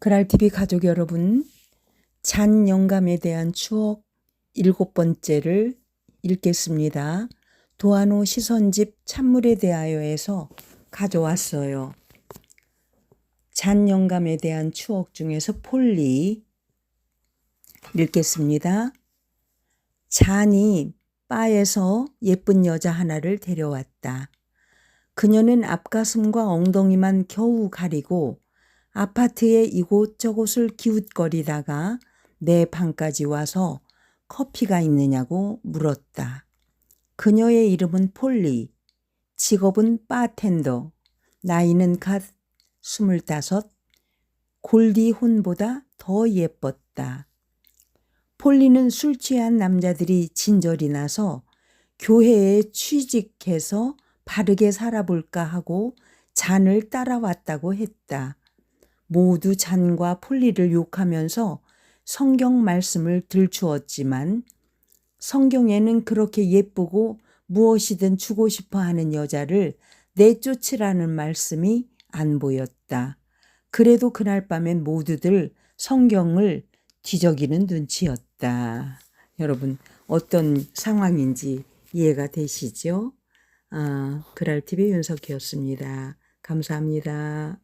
그랄TV 가족 여러분, 잔 영감에 대한 추억 일곱 번째를 읽겠습니다. 도안호 시선집 찬물에 대하여에서 가져왔어요. 잔 영감에 대한 추억 중에서 폴리 읽겠습니다. 잔이 바에서 예쁜 여자 하나를 데려왔다. 그녀는 앞가슴과 엉덩이만 겨우 가리고 아파트의 이곳저곳을 기웃거리다가 내 방까지 와서 커피가 있느냐고 물었다. 그녀의 이름은 폴리, 직업은 바텐더, 나이는 갓 스물다섯, 골디 혼보다 더 예뻤다. 폴리는 술 취한 남자들이 진절이 나서 교회에 취직해서 바르게 살아볼까 하고 잔을 따라왔다고 했다. 모두 잔과 폴리를 욕하면서 성경 말씀을 들추었지만 성경에는 그렇게 예쁘고 무엇이든 주고 싶어 하는 여자를 내쫓으라는 말씀이 안 보였다. 그래도 그날 밤엔 모두들 성경을 뒤적이는 눈치였다. 여러분, 어떤 상황인지 이해가 되시죠? 아, 그랄TV 윤석이었습니다. 감사합니다.